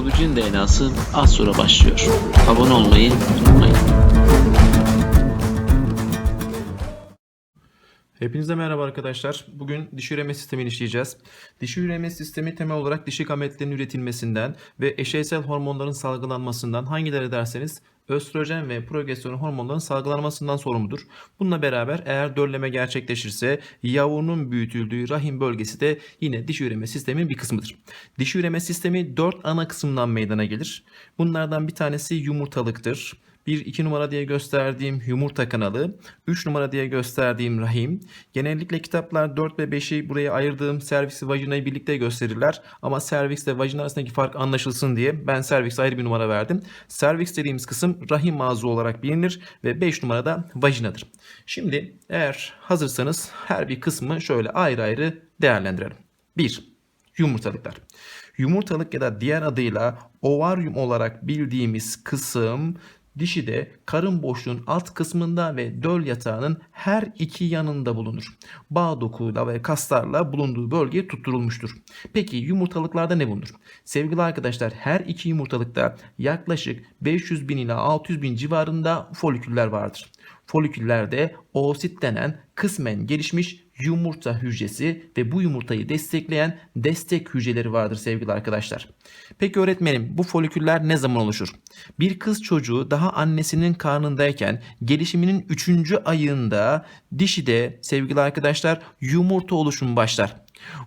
Biyolojinin DNA'sı az sonra başlıyor. Abone olmayı unutmayın. Hepinize merhaba arkadaşlar. Bugün dişi üreme sistemini işleyeceğiz. Dişi üreme sistemi temel olarak dişi gametlerin üretilmesinden ve eşeysel hormonların salgılanmasından hangileri derseniz östrojen ve progesteron hormonların salgılanmasından sorumludur. Bununla beraber eğer dölleme gerçekleşirse yavrunun büyütüldüğü rahim bölgesi de yine dişi üreme sisteminin bir kısmıdır. Dişi üreme sistemi 4 ana kısımdan meydana gelir. Bunlardan bir tanesi yumurtalıktır. 1 2 numara diye gösterdiğim yumurta kanalı, 3 numara diye gösterdiğim rahim. Genellikle kitaplar 4 ve 5'i buraya ayırdığım serviksi vajinayı birlikte gösterirler. Ama serviks ile vajina arasındaki fark anlaşılsın diye ben serviks ayrı bir numara verdim. Serviks dediğimiz kısım rahim ağzı olarak bilinir ve 5 numarada vajinadır. Şimdi eğer hazırsanız her bir kısmı şöyle ayrı ayrı değerlendirelim. 1. Yumurtalıklar. Yumurtalık ya da diğer adıyla ovaryum olarak bildiğimiz kısım dişide karın boşluğun alt kısmında ve döl yatağının her iki yanında bulunur. Bağ dokuyla ve kaslarla bulunduğu bölgeye tutturulmuştur. Peki yumurtalıklarda ne bulunur? Sevgili arkadaşlar her iki yumurtalıkta yaklaşık 500 bin ila 600 bin civarında foliküller vardır. Foliküllerde oosit denen kısmen gelişmiş yumurta hücresi ve bu yumurtayı destekleyen destek hücreleri vardır sevgili arkadaşlar. Peki öğretmenim bu foliküller ne zaman oluşur? Bir kız çocuğu daha annesinin karnındayken gelişiminin 3. ayında dişide sevgili arkadaşlar yumurta oluşumu başlar.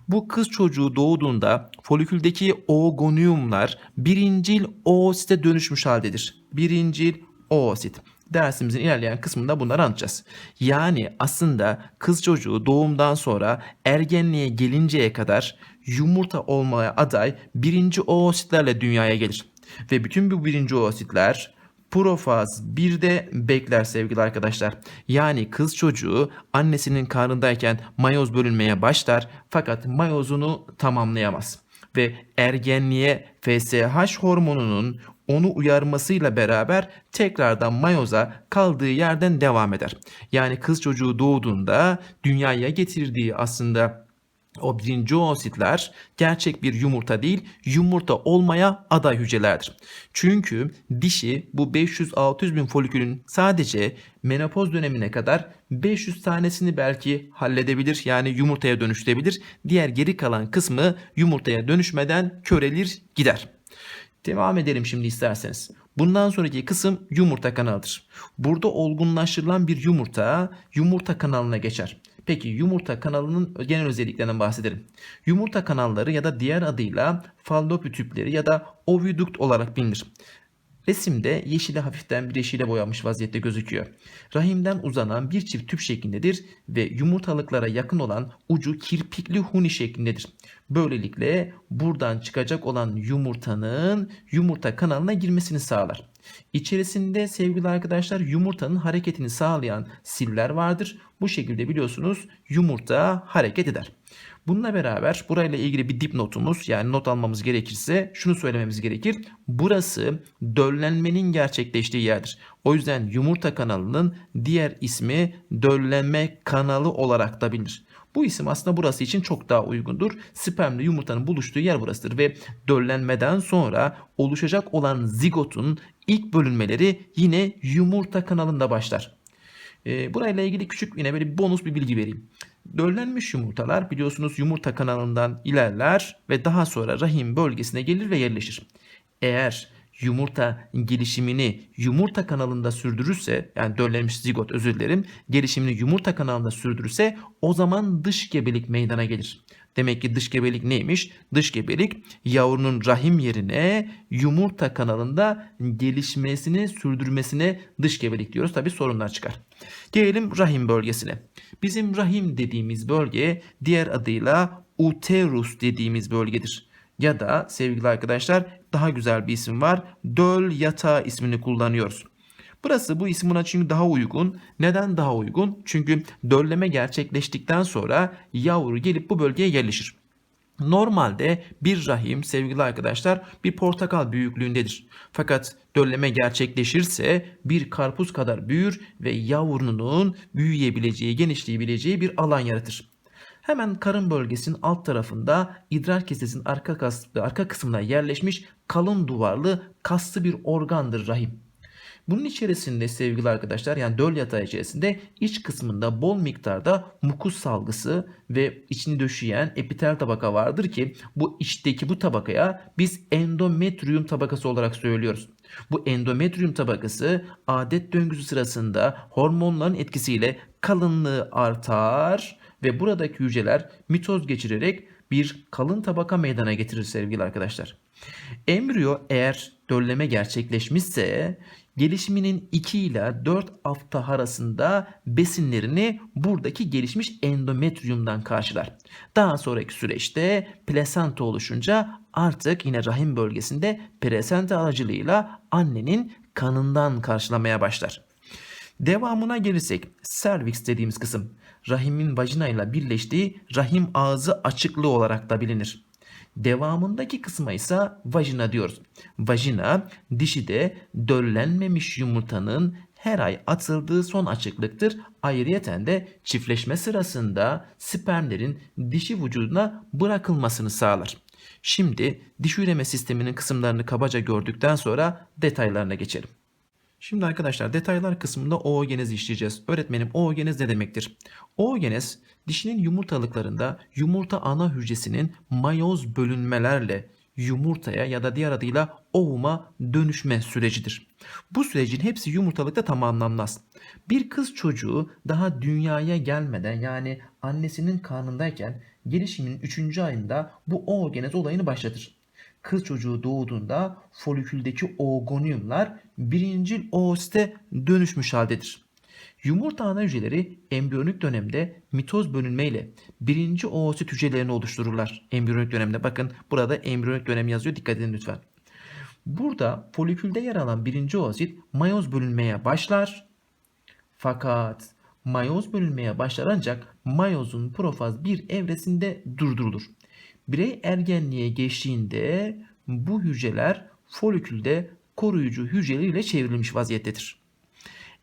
Bu kız çocuğu doğduğunda foliküldeki oogoniumlar birincil oosite dönüşmüş haldedir. Birincil oosit dersimizin ilerleyen kısmında bunları anlatacağız. Yani aslında kız çocuğu doğumdan sonra ergenliğe gelinceye kadar yumurta olmaya aday birinci oositlerle dünyaya gelir. Ve bütün bu birinci oositler profaz 1'de bekler sevgili arkadaşlar. Yani kız çocuğu annesinin karnındayken mayoz bölünmeye başlar fakat mayozunu tamamlayamaz. Ve ergenliğe FSH hormonunun onu uyarmasıyla beraber tekrardan mayoza kaldığı yerden devam eder. Yani kız çocuğu doğduğunda dünyaya getirdiği aslında o birinci oositler gerçek bir yumurta değil, yumurta olmaya aday hücrelerdir. Çünkü dişi bu 500-600 bin folikülün sadece menopoz dönemine kadar 500 tanesini belki halledebilir yani yumurtaya dönüştürebilir. Diğer geri kalan kısmı yumurtaya dönüşmeden körelir gider. Devam edelim şimdi isterseniz. Bundan sonraki kısım yumurta kanalıdır. Burada olgunlaştırılan bir yumurta yumurta kanalına geçer. Peki yumurta kanalının genel özelliklerinden bahsedelim. Yumurta kanalları ya da diğer adıyla fallopi tüpleri ya da ovidukt olarak bilinir. Resimde yeşile hafiften bir yeşile boyanmış vaziyette gözüküyor. Rahimden uzanan bir çift tüp şeklindedir ve yumurtalıklara yakın olan ucu kirpikli huni şeklindedir. Böylelikle buradan çıkacak olan yumurtanın yumurta kanalına girmesini sağlar. İçerisinde sevgili arkadaşlar yumurtanın hareketini sağlayan siller vardır. Bu şekilde biliyorsunuz yumurta hareket eder. Bununla beraber burayla ilgili bir dipnotumuz yani not almamız gerekirse şunu söylememiz gerekir. Burası döllenmenin gerçekleştiği yerdir. O yüzden yumurta kanalının diğer ismi döllenme kanalı olarak da bilinir. Bu isim aslında burası için çok daha uygundur. Spermle yumurtanın buluştuğu yer burasıdır ve döllenmeden sonra oluşacak olan zigotun ilk bölünmeleri yine yumurta kanalında başlar. E, burayla ilgili küçük yine böyle bonus bir bilgi vereyim. Döllenmiş yumurtalar biliyorsunuz yumurta kanalından ilerler ve daha sonra rahim bölgesine gelir ve yerleşir. Eğer yumurta gelişimini yumurta kanalında sürdürürse yani döllenmiş zigot özür dilerim gelişimini yumurta kanalında sürdürürse o zaman dış gebelik meydana gelir. Demek ki dış gebelik neymiş? Dış gebelik yavrunun rahim yerine yumurta kanalında gelişmesini sürdürmesine dış gebelik diyoruz. Tabi sorunlar çıkar. Gelelim rahim bölgesine. Bizim rahim dediğimiz bölge diğer adıyla uterus dediğimiz bölgedir. Ya da sevgili arkadaşlar daha güzel bir isim var. Döl yatağı ismini kullanıyoruz. Burası bu isim buna çünkü daha uygun. Neden daha uygun? Çünkü dölleme gerçekleştikten sonra yavru gelip bu bölgeye yerleşir. Normalde bir rahim sevgili arkadaşlar bir portakal büyüklüğündedir. Fakat dölleme gerçekleşirse bir karpuz kadar büyür ve yavrunun büyüyebileceği, genişleyebileceği bir alan yaratır. Hemen karın bölgesinin alt tarafında idrar kesesinin arka, kas, arka kısmına yerleşmiş kalın duvarlı kaslı bir organdır rahim. Bunun içerisinde sevgili arkadaşlar yani döl yatağı içerisinde iç kısmında bol miktarda mukus salgısı ve içini döşeyen epitel tabaka vardır ki bu içteki bu tabakaya biz endometrium tabakası olarak söylüyoruz. Bu endometrium tabakası adet döngüsü sırasında hormonların etkisiyle kalınlığı artar ve buradaki hücreler mitoz geçirerek bir kalın tabaka meydana getirir sevgili arkadaşlar. Embriyo eğer dölleme gerçekleşmişse gelişiminin 2 ile 4 hafta arasında besinlerini buradaki gelişmiş endometriumdan karşılar. Daha sonraki süreçte plasenta oluşunca artık yine rahim bölgesinde plasenta aracılığıyla annenin kanından karşılamaya başlar. Devamına gelirsek serviks dediğimiz kısım rahimin vajinayla birleştiği rahim ağzı açıklığı olarak da bilinir. Devamındaki kısma ise vajina diyoruz. Vajina dişide döllenmemiş yumurtanın her ay atıldığı son açıklıktır. Ayrıyeten de çiftleşme sırasında spermlerin dişi vücuduna bırakılmasını sağlar. Şimdi diş üreme sisteminin kısımlarını kabaca gördükten sonra detaylarına geçelim. Şimdi arkadaşlar detaylar kısmında oogenezi işleyeceğiz. Öğretmenim oogenez ne demektir? Oogenez dişinin yumurtalıklarında yumurta ana hücresinin mayoz bölünmelerle yumurtaya ya da diğer adıyla ovuma dönüşme sürecidir. Bu sürecin hepsi yumurtalıkta tamamlanmaz. Bir kız çocuğu daha dünyaya gelmeden yani annesinin karnındayken gelişiminin 3. ayında bu oogenez olayını başlatır kız çocuğu doğduğunda foliküldeki oogoniumlar birincil oosite dönüşmüş haldedir. Yumurta ana hücreleri embriyonik dönemde mitoz bölünmeyle birinci oosit hücrelerini oluştururlar. Embriyonik dönemde bakın burada embriyonik dönem yazıyor dikkat edin lütfen. Burada folikülde yer alan birinci oosit mayoz bölünmeye başlar. Fakat mayoz bölünmeye başlar ancak mayozun profaz bir evresinde durdurulur. Birey ergenliğe geçtiğinde bu hücreler folikülde koruyucu hücreleriyle çevrilmiş vaziyettedir.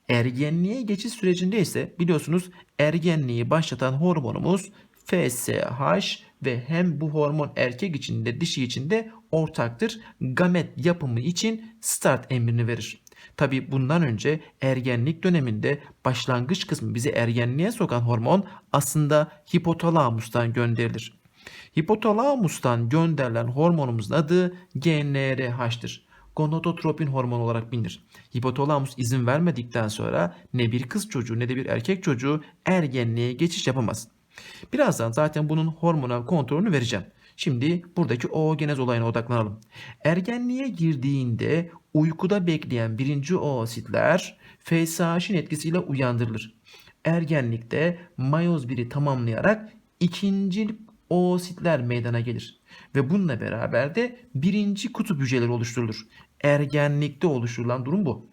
Ergenliğe geçiş sürecinde ise biliyorsunuz ergenliği başlatan hormonumuz FSH ve hem bu hormon erkek için de dişi için de ortaktır. Gamet yapımı için start emrini verir. Tabi bundan önce ergenlik döneminde başlangıç kısmı bizi ergenliğe sokan hormon aslında hipotalamustan gönderilir. Hipotalamustan gönderilen hormonumuzun adı GnRH'tır. Gonadotropin hormonu olarak bilinir. Hipotalamus izin vermedikten sonra ne bir kız çocuğu ne de bir erkek çocuğu ergenliğe geçiş yapamaz. Birazdan zaten bunun hormonal kontrolünü vereceğim. Şimdi buradaki oogenez olayına odaklanalım. Ergenliğe girdiğinde uykuda bekleyen birinci oositler FSH'in etkisiyle uyandırılır. Ergenlikte mayoz 1'i tamamlayarak ikinci oositler meydana gelir. Ve bununla beraber de birinci kutup hücreleri oluşturulur. Ergenlikte oluşturulan durum bu.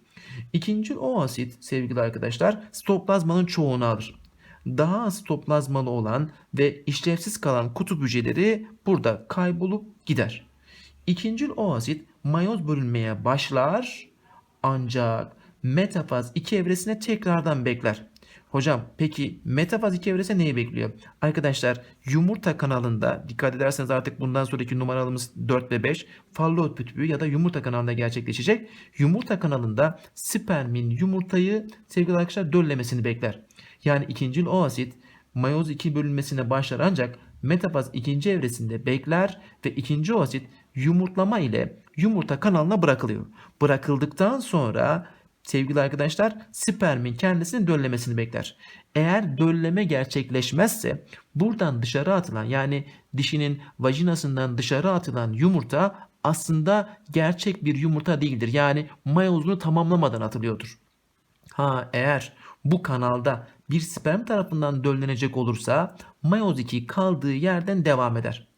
İkinci oosit sevgili arkadaşlar stoplazmanın çoğunu alır. Daha az stoplazmalı olan ve işlevsiz kalan kutup hücreleri burada kaybolup gider. İkinci oosit mayoz bölünmeye başlar ancak metafaz 2 evresine tekrardan bekler. Hocam peki metafaz 2 evresi neyi bekliyor? Arkadaşlar yumurta kanalında dikkat ederseniz artık bundan sonraki numaralarımız 4 ve 5 fallot pütüğü ya da yumurta kanalında gerçekleşecek. Yumurta kanalında spermin yumurtayı sevgili arkadaşlar döllemesini bekler. Yani ikincil oosit mayoz 2 bölünmesine başlar ancak metafaz ikinci evresinde bekler ve ikinci oosit yumurtlama ile yumurta kanalına bırakılıyor. Bırakıldıktan sonra sevgili arkadaşlar spermin kendisini döllemesini bekler. Eğer dölleme gerçekleşmezse buradan dışarı atılan yani dişinin vajinasından dışarı atılan yumurta aslında gerçek bir yumurta değildir. Yani mayozunu tamamlamadan atılıyordur. Ha eğer bu kanalda bir sperm tarafından döllenecek olursa mayoz 2 kaldığı yerden devam eder.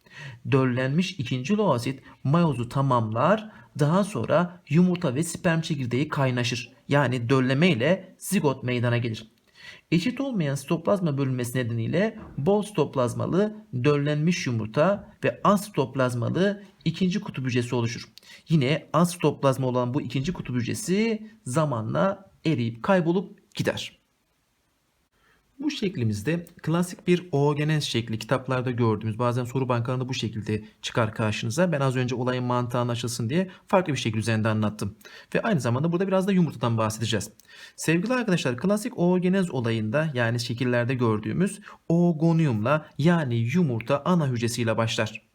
Döllenmiş ikinci loosit mayozu tamamlar daha sonra yumurta ve sperm çekirdeği kaynaşır. Yani dölleme ile zigot meydana gelir. Eşit olmayan sitoplazma bölünmesi nedeniyle bol sitoplazmalı döllenmiş yumurta ve az sitoplazmalı ikinci kutup hücresi oluşur. Yine az sitoplazma olan bu ikinci kutup hücresi zamanla eriyip kaybolup gider. Bu şeklimizde klasik bir oogenez şekli kitaplarda gördüğümüz bazen soru bankalarında bu şekilde çıkar karşınıza. Ben az önce olayın mantığı anlaşılsın diye farklı bir şekil üzerinde anlattım. Ve aynı zamanda burada biraz da yumurtadan bahsedeceğiz. Sevgili arkadaşlar klasik oogenez olayında yani şekillerde gördüğümüz oogoniumla yani yumurta ana hücresiyle başlar.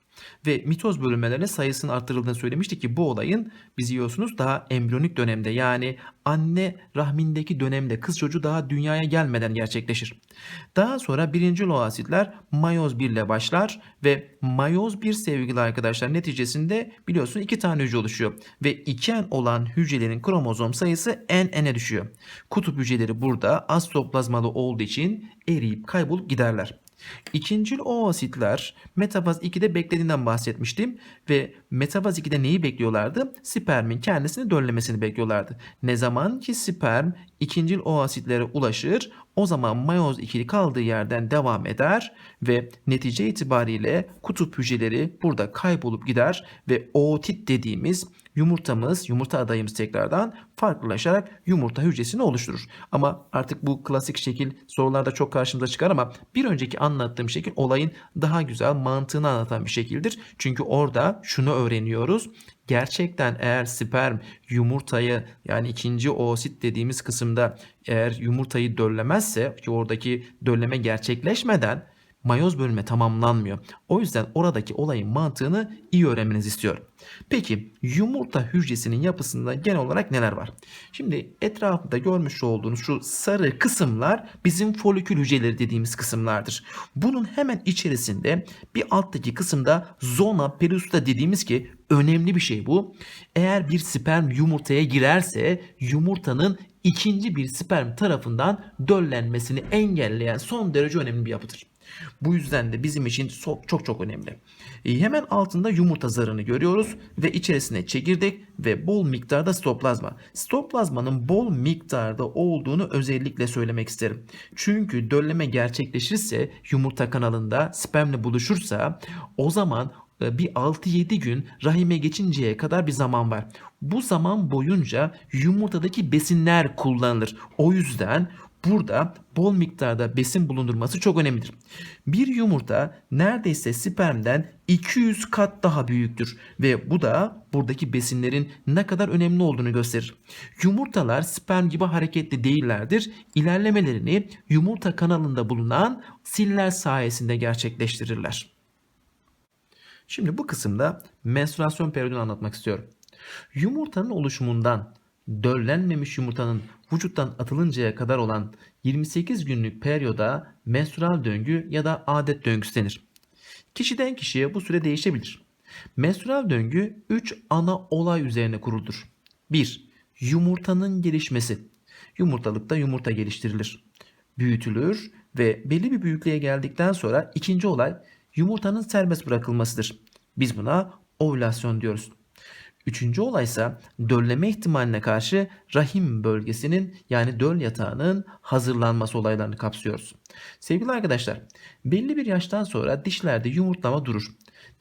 Ve mitoz bölünmelerine sayısının arttırıldığını söylemiştik ki bu olayın biz yiyorsunuz daha embriyonik dönemde yani anne rahmindeki dönemde kız çocuğu daha dünyaya gelmeden gerçekleşir. Daha sonra birinci loasitler mayoz 1 ile başlar ve mayoz 1 sevgili arkadaşlar neticesinde biliyorsun iki tane hücre oluşuyor ve iken olan hücrelerin kromozom sayısı n n'e düşüyor. Kutup hücreleri burada astoplazmalı olduğu için eriyip kaybolup giderler. İkincil oositler metafaz 2'de beklediğinden bahsetmiştim ve metafaz 2'de neyi bekliyorlardı? Spermin kendisini döllemesini bekliyorlardı. Ne zaman ki sperm ikincil oositlere ulaşır o zaman mayoz ikili kaldığı yerden devam eder ve netice itibariyle kutup hücreleri burada kaybolup gider ve ootit dediğimiz yumurtamız, yumurta adayımız tekrardan farklılaşarak yumurta hücresini oluşturur. Ama artık bu klasik şekil sorularda çok karşımıza çıkar ama bir önceki anlattığım şekil olayın daha güzel mantığını anlatan bir şekildir. Çünkü orada şunu öğreniyoruz. Gerçekten eğer sperm yumurtayı yani ikinci oosit dediğimiz kısımda eğer yumurtayı döllemezse ki oradaki dölleme gerçekleşmeden mayoz bölünme tamamlanmıyor. O yüzden oradaki olayın mantığını iyi öğrenmenizi istiyorum. Peki yumurta hücresinin yapısında genel olarak neler var? Şimdi etrafında görmüş olduğunuz şu sarı kısımlar bizim folikül hücreleri dediğimiz kısımlardır. Bunun hemen içerisinde bir alttaki kısımda zona pelusta dediğimiz ki önemli bir şey bu. Eğer bir sperm yumurtaya girerse yumurtanın ikinci bir sperm tarafından döllenmesini engelleyen son derece önemli bir yapıdır. Bu yüzden de bizim için çok çok, önemli. E, hemen altında yumurta zarını görüyoruz ve içerisine çekirdek ve bol miktarda sitoplazma. Sitoplazmanın bol miktarda olduğunu özellikle söylemek isterim. Çünkü dölleme gerçekleşirse yumurta kanalında spermle buluşursa o zaman e, bir 6-7 gün rahime geçinceye kadar bir zaman var. Bu zaman boyunca yumurtadaki besinler kullanılır. O yüzden burada bol miktarda besin bulundurması çok önemlidir. Bir yumurta neredeyse spermden 200 kat daha büyüktür ve bu da buradaki besinlerin ne kadar önemli olduğunu gösterir. Yumurtalar sperm gibi hareketli değillerdir. İlerlemelerini yumurta kanalında bulunan siller sayesinde gerçekleştirirler. Şimdi bu kısımda menstruasyon periyodunu anlatmak istiyorum. Yumurtanın oluşumundan döllenmemiş yumurtanın vücuttan atılıncaya kadar olan 28 günlük periyoda menstrual döngü ya da adet döngüsü denir. Kişiden kişiye bu süre değişebilir. Menstrual döngü 3 ana olay üzerine kuruludur. 1. Yumurtanın gelişmesi. Yumurtalıkta yumurta geliştirilir. Büyütülür ve belli bir büyüklüğe geldikten sonra ikinci olay yumurtanın serbest bırakılmasıdır. Biz buna ovülasyon diyoruz. Üçüncü olay ise dölleme ihtimaline karşı rahim bölgesinin yani döl yatağının hazırlanması olaylarını kapsıyoruz. Sevgili arkadaşlar, belli bir yaştan sonra dişlerde yumurtlama durur.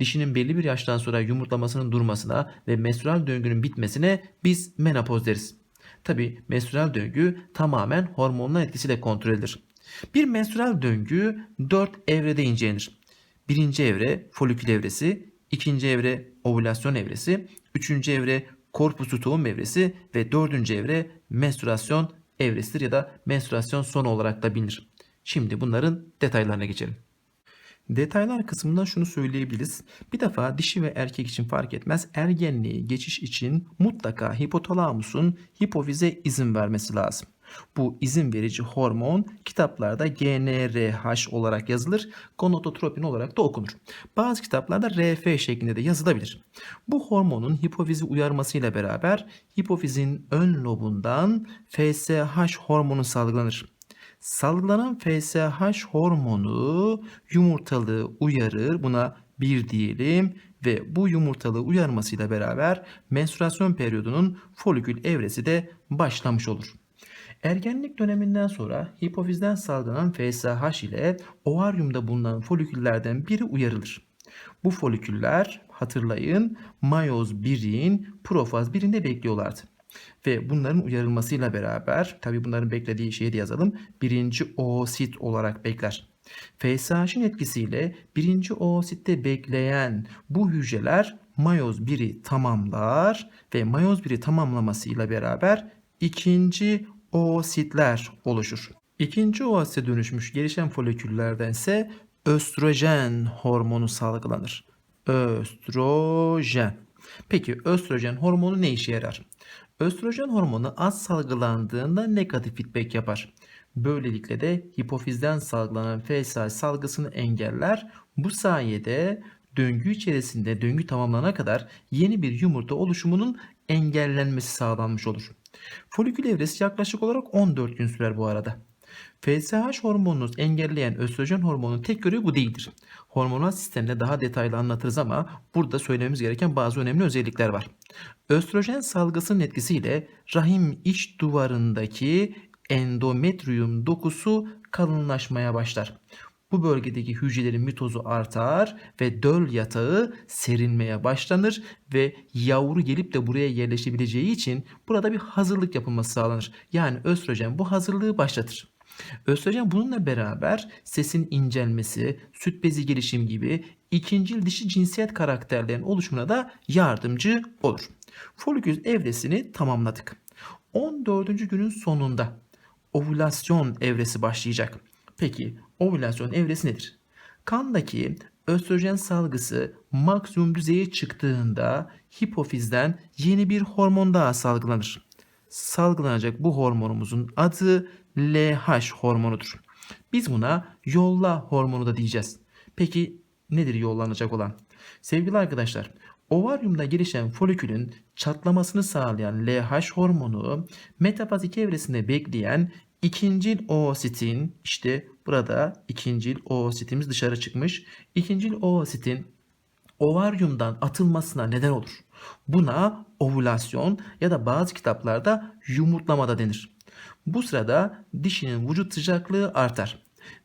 Dişinin belli bir yaştan sonra yumurtlamasının durmasına ve menstrual döngünün bitmesine biz menopoz deriz. Tabi menstrual döngü tamamen hormonlar etkisiyle kontrol edilir. Bir menstrual döngü 4 evrede incelenir. Birinci evre folikül evresi, ikinci evre ovülasyon evresi, üçüncü evre korpusu tohum evresi ve dördüncü evre menstruasyon evresidir ya da menstruasyon sonu olarak da bilinir. Şimdi bunların detaylarına geçelim. Detaylar kısmında şunu söyleyebiliriz. Bir defa dişi ve erkek için fark etmez. Ergenliğe geçiş için mutlaka hipotalamusun hipofize izin vermesi lazım. Bu izin verici hormon kitaplarda GnRH olarak yazılır. Gonadotropin olarak da okunur. Bazı kitaplarda RF şeklinde de yazılabilir. Bu hormonun hipofizi uyarmasıyla beraber hipofizin ön lobundan FSH hormonu salgılanır. Salgılanan FSH hormonu yumurtalığı uyarır. Buna bir diyelim ve bu yumurtalığı uyarmasıyla beraber menstruasyon periyodunun folikül evresi de başlamış olur. Ergenlik döneminden sonra hipofizden salgılanan FSH ile ovaryumda bulunan foliküllerden biri uyarılır. Bu foliküller hatırlayın mayoz 1'in profaz 1'inde bekliyorlardı. Ve bunların uyarılmasıyla beraber tabi bunların beklediği şeyi de yazalım. Birinci oosit olarak bekler. FSH'in etkisiyle birinci oositte bekleyen bu hücreler mayoz 1'i tamamlar ve mayoz 1'i tamamlamasıyla beraber ikinci oositler oluşur. İkinci oosite dönüşmüş gelişen foliküllerden ise östrojen hormonu salgılanır. Östrojen. Peki östrojen hormonu ne işe yarar? Östrojen hormonu az salgılandığında negatif feedback yapar. Böylelikle de hipofizden salgılanan FSH salgısını engeller. Bu sayede döngü içerisinde döngü tamamlanana kadar yeni bir yumurta oluşumunun engellenmesi sağlanmış olur. Folikül evresi yaklaşık olarak 14 gün sürer bu arada. FSH hormonunu engelleyen östrojen hormonunun tek görevi bu değildir. Hormonal sistemde daha detaylı anlatırız ama burada söylememiz gereken bazı önemli özellikler var. Östrojen salgısının etkisiyle rahim iç duvarındaki endometrium dokusu kalınlaşmaya başlar. Bu bölgedeki hücrelerin mitozu artar ve döl yatağı serinmeye başlanır ve yavru gelip de buraya yerleşebileceği için burada bir hazırlık yapılması sağlanır. Yani östrojen bu hazırlığı başlatır. Östrojen bununla beraber sesin incelmesi, süt bezi gelişim gibi ikincil dişi cinsiyet karakterlerin oluşumuna da yardımcı olur. Folikül evresini tamamladık. 14. günün sonunda ovülasyon evresi başlayacak. Peki ovülasyon evresi nedir? Kandaki östrojen salgısı maksimum düzeye çıktığında hipofizden yeni bir hormon daha salgılanır. Salgılanacak bu hormonumuzun adı LH hormonudur. Biz buna yolla hormonu da diyeceğiz. Peki nedir yollanacak olan? Sevgili arkadaşlar, ovaryumda gelişen folikülün çatlamasını sağlayan LH hormonu metafazik evresinde bekleyen ikincil oositin işte burada ikincil oositimiz dışarı çıkmış. İkincil oositin ovaryumdan atılmasına neden olur. Buna ovülasyon ya da bazı kitaplarda yumurtlama da denir. Bu sırada dişinin vücut sıcaklığı artar.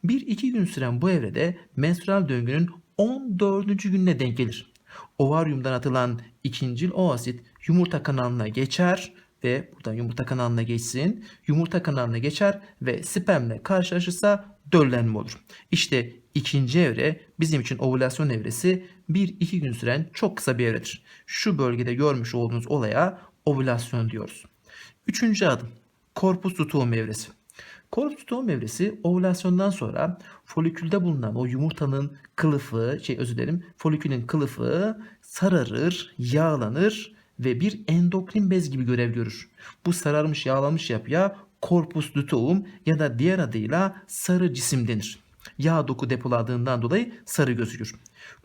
1-2 gün süren bu evrede menstrual döngünün 14. gününe denk gelir. Ovaryumdan atılan ikincil oosit yumurta kanalına geçer ve buradan yumurta kanalına geçsin. Yumurta kanalına geçer ve spermle karşılaşırsa döllenme olur. İşte ikinci evre bizim için ovülasyon evresi 1-2 gün süren çok kısa bir evredir. Şu bölgede görmüş olduğunuz olaya ovülasyon diyoruz. Üçüncü adım korpus luteum evresi. Korpus luteum evresi ovülasyondan sonra folikülde bulunan o yumurtanın kılıfı, şey özür dilerim, folikülün kılıfı sararır, yağlanır ve bir endokrin bez gibi görev görür. Bu sararmış, yağlanmış yapıya korpus luteum ya da diğer adıyla sarı cisim denir. Yağ doku depoladığından dolayı sarı gözükür.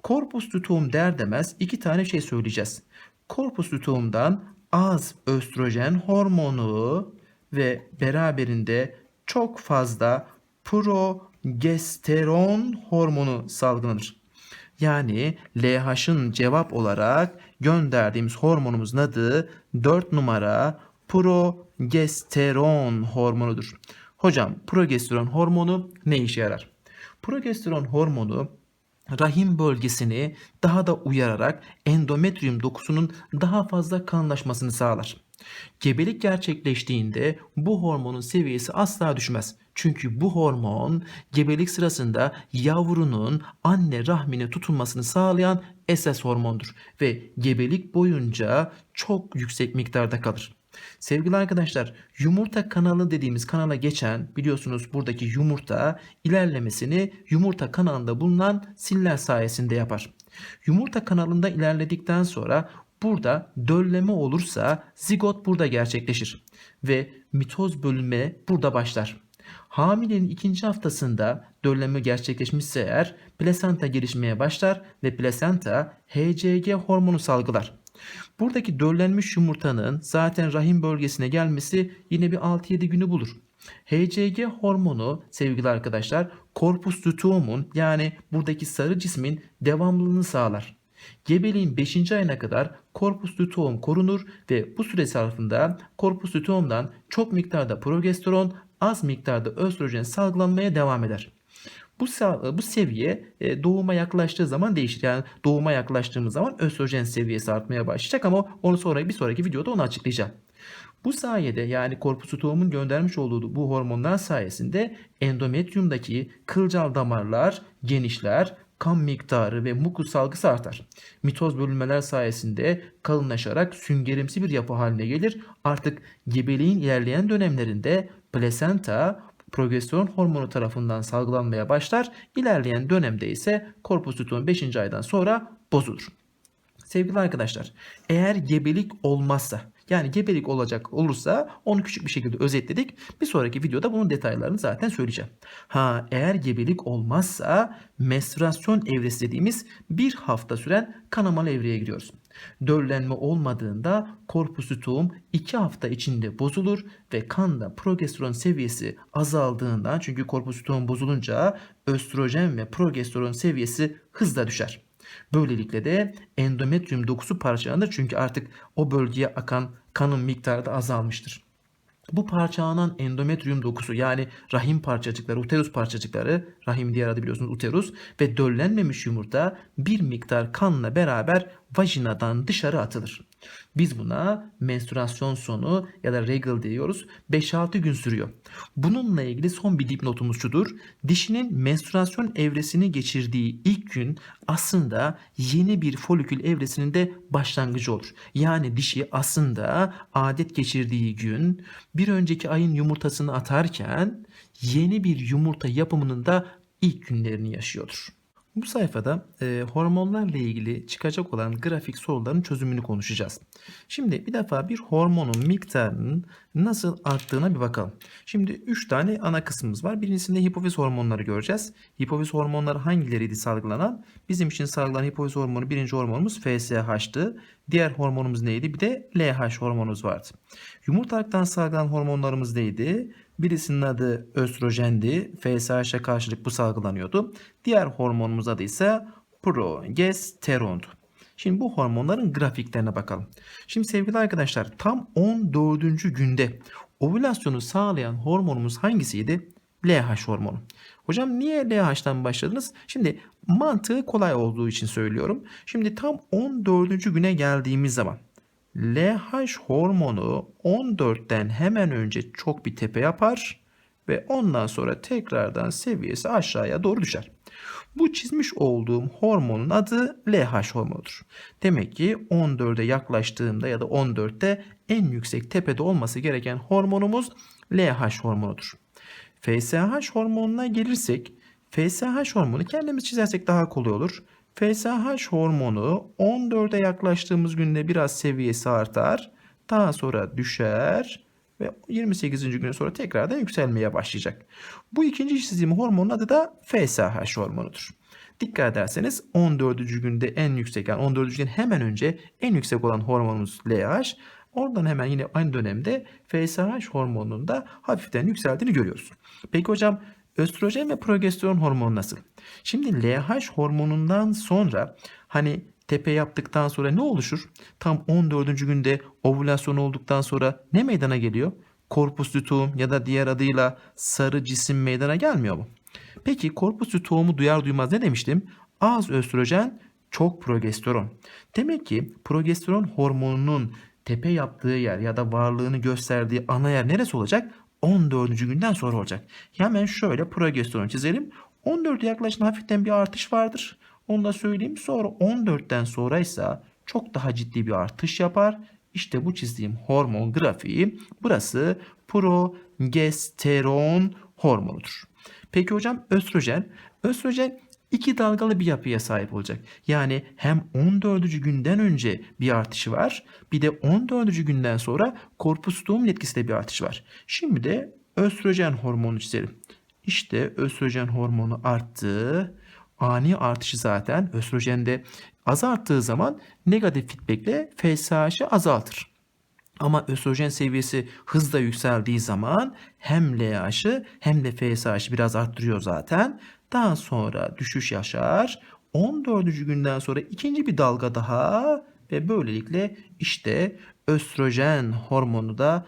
Korpus luteum der demez iki tane şey söyleyeceğiz. Korpus luteum'dan az östrojen hormonu ve beraberinde çok fazla progesteron hormonu salgılanır. Yani LH'ın cevap olarak gönderdiğimiz hormonumuzun adı 4 numara progesteron hormonudur. Hocam progesteron hormonu ne işe yarar? Progesteron hormonu rahim bölgesini daha da uyararak endometrium dokusunun daha fazla kalınlaşmasını sağlar. Gebelik gerçekleştiğinde bu hormonun seviyesi asla düşmez. Çünkü bu hormon gebelik sırasında yavrunun anne rahmine tutulmasını sağlayan esas hormondur ve gebelik boyunca çok yüksek miktarda kalır. Sevgili arkadaşlar yumurta kanalı dediğimiz kanala geçen biliyorsunuz buradaki yumurta ilerlemesini yumurta kanalında bulunan siller sayesinde yapar. Yumurta kanalında ilerledikten sonra burada dölleme olursa zigot burada gerçekleşir ve mitoz bölünme burada başlar. Hamilenin ikinci haftasında dölleme gerçekleşmişse eğer plasenta gelişmeye başlar ve plasenta HCG hormonu salgılar. Buradaki döllenmiş yumurtanın zaten rahim bölgesine gelmesi yine bir 6-7 günü bulur. HCG hormonu sevgili arkadaşlar korpus luteum'un yani buradaki sarı cismin devamlılığını sağlar. Gebeliğin 5. ayına kadar korpus luteum korunur ve bu süre zarfında korpus luteum'dan çok miktarda progesteron, az miktarda östrojen salgılanmaya devam eder. Bu, bu seviye e, doğuma yaklaştığı zaman değişir. Yani doğuma yaklaştığımız zaman östrojen seviyesi artmaya başlayacak ama onu sonra bir sonraki videoda onu açıklayacağım. Bu sayede yani korpusu tohumun göndermiş olduğu bu hormonlar sayesinde endometriyumdaki kılcal damarlar genişler, kan miktarı ve mukus salgısı artar. Mitoz bölünmeler sayesinde kalınlaşarak süngerimsi bir yapı haline gelir. Artık gebeliğin ilerleyen dönemlerinde plasenta progesteron hormonu tarafından salgılanmaya başlar. İlerleyen dönemde ise korpus luteum 5. aydan sonra bozulur. Sevgili arkadaşlar, eğer gebelik olmazsa, yani gebelik olacak olursa onu küçük bir şekilde özetledik. Bir sonraki videoda bunun detaylarını zaten söyleyeceğim. Ha eğer gebelik olmazsa menstruasyon evresi dediğimiz bir hafta süren kanamalı evreye giriyoruz. Döllenme olmadığında korpus luteum 2 hafta içinde bozulur ve kanda progesteron seviyesi azaldığından çünkü korpus luteum bozulunca östrojen ve progesteron seviyesi hızla düşer. Böylelikle de endometrium dokusu parçalanır çünkü artık o bölgeye akan kanın miktarı da azalmıştır. Bu parçalanan endometrium dokusu yani rahim parçacıkları, uterus parçacıkları, rahim diğer adı biliyorsunuz uterus ve döllenmemiş yumurta bir miktar kanla beraber vajinadan dışarı atılır. Biz buna menstruasyon sonu ya da regal diyoruz. 5-6 gün sürüyor. Bununla ilgili son bir dipnotumuz şudur. Dişinin menstruasyon evresini geçirdiği ilk gün aslında yeni bir folikül evresinin de başlangıcı olur. Yani dişi aslında adet geçirdiği gün bir önceki ayın yumurtasını atarken yeni bir yumurta yapımının da ilk günlerini yaşıyordur. Bu sayfada e, hormonlarla ilgili çıkacak olan grafik soruların çözümünü konuşacağız. Şimdi bir defa bir hormonun miktarının nasıl arttığına bir bakalım. Şimdi 3 tane ana kısmımız var. Birincisinde hipofiz hormonları göreceğiz. Hipofiz hormonları hangileriydi salgılanan? Bizim için salgılanan hipofiz hormonu birinci hormonumuz FSH'tı. Diğer hormonumuz neydi? Bir de LH hormonumuz vardı. Yumurtalıktan salgılanan hormonlarımız neydi? Birisinin adı östrojendi. FSH'e karşılık bu salgılanıyordu. Diğer hormonumuz adı ise progesterondu. Şimdi bu hormonların grafiklerine bakalım. Şimdi sevgili arkadaşlar tam 14. günde ovülasyonu sağlayan hormonumuz hangisiydi? LH hormonu. Hocam niye LH'tan başladınız? Şimdi mantığı kolay olduğu için söylüyorum. Şimdi tam 14. güne geldiğimiz zaman LH hormonu 14'ten hemen önce çok bir tepe yapar ve ondan sonra tekrardan seviyesi aşağıya doğru düşer. Bu çizmiş olduğum hormonun adı LH hormonudur. Demek ki 14'e yaklaştığımda ya da 14'te en yüksek tepede olması gereken hormonumuz LH hormonudur. FSH hormonuna gelirsek FSH hormonu kendimiz çizersek daha kolay olur. FSH hormonu 14'e yaklaştığımız günde biraz seviyesi artar. Daha sonra düşer ve 28. gün sonra tekrardan yükselmeye başlayacak. Bu ikinci çizdiğim hormonun adı da FSH hormonudur. Dikkat ederseniz 14. günde en yüksek yani 14. gün hemen önce en yüksek olan hormonumuz LH. Oradan hemen yine aynı dönemde FSH hormonunun da hafiften yükseldiğini görüyoruz. Peki hocam östrojen ve progesteron hormonu nasıl? Şimdi LH hormonundan sonra hani tepe yaptıktan sonra ne oluşur? Tam 14. günde ovülasyon olduktan sonra ne meydana geliyor? Korpus luteum ya da diğer adıyla sarı cisim meydana gelmiyor mu? Peki korpus luteum'u duyar duymaz ne demiştim? Az östrojen, çok progesteron. Demek ki progesteron hormonunun tepe yaptığı yer ya da varlığını gösterdiği ana yer neresi olacak? 14. günden sonra olacak. Hemen şöyle progesteron çizelim. 14'e yaklaşan hafiften bir artış vardır. Onu da söyleyeyim. Sonra 14'ten sonra ise çok daha ciddi bir artış yapar. İşte bu çizdiğim hormon grafiği burası progesteron hormonudur. Peki hocam östrojen? Östrojen iki dalgalı bir yapıya sahip olacak. Yani hem 14. günden önce bir artışı var bir de 14. günden sonra korpus doğum etkisiyle bir artış var. Şimdi de östrojen hormonu çizelim. İşte östrojen hormonu arttı. Ani artışı zaten östrojende az arttığı zaman negatif feedbackle FSH'ı azaltır. Ama östrojen seviyesi hızla yükseldiği zaman hem LH'ı hem de FSH'ı biraz arttırıyor zaten. Daha sonra düşüş yaşar. 14. günden sonra ikinci bir dalga daha ve böylelikle işte östrojen hormonu da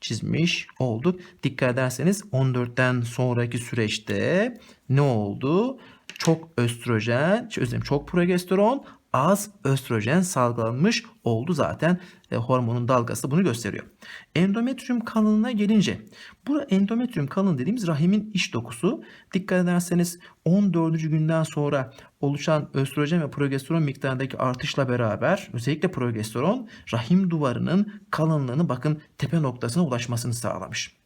çizmiş olduk. Dikkat ederseniz 14'ten sonraki süreçte ne oldu? Çok östrojen, özür çok progesteron, az östrojen salgılanmış oldu zaten. E, hormonun dalgası da bunu gösteriyor. Endometrium kalınlığına gelince, bu endometrium kalın dediğimiz rahimin iç dokusu. Dikkat ederseniz 14. günden sonra oluşan östrojen ve progesteron miktarındaki artışla beraber özellikle progesteron rahim duvarının kalınlığını bakın tepe noktasına ulaşmasını sağlamış.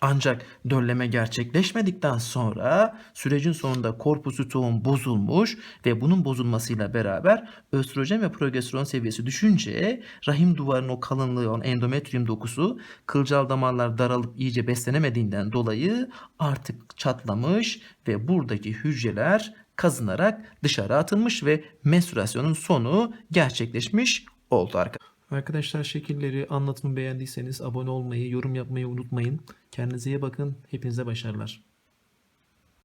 Ancak dölleme gerçekleşmedikten sonra sürecin sonunda korpusitoğum bozulmuş ve bunun bozulmasıyla beraber östrojen ve progesteron seviyesi düşünce rahim duvarının o kalınlığı olan endometrium dokusu kılcal damarlar daralıp iyice beslenemediğinden dolayı artık çatlamış ve buradaki hücreler kazınarak dışarı atılmış ve menstruasyonun sonu gerçekleşmiş oldu arkadaşlar. Arkadaşlar şekilleri anlatımı beğendiyseniz abone olmayı, yorum yapmayı unutmayın. Kendinize iyi bakın. Hepinize başarılar.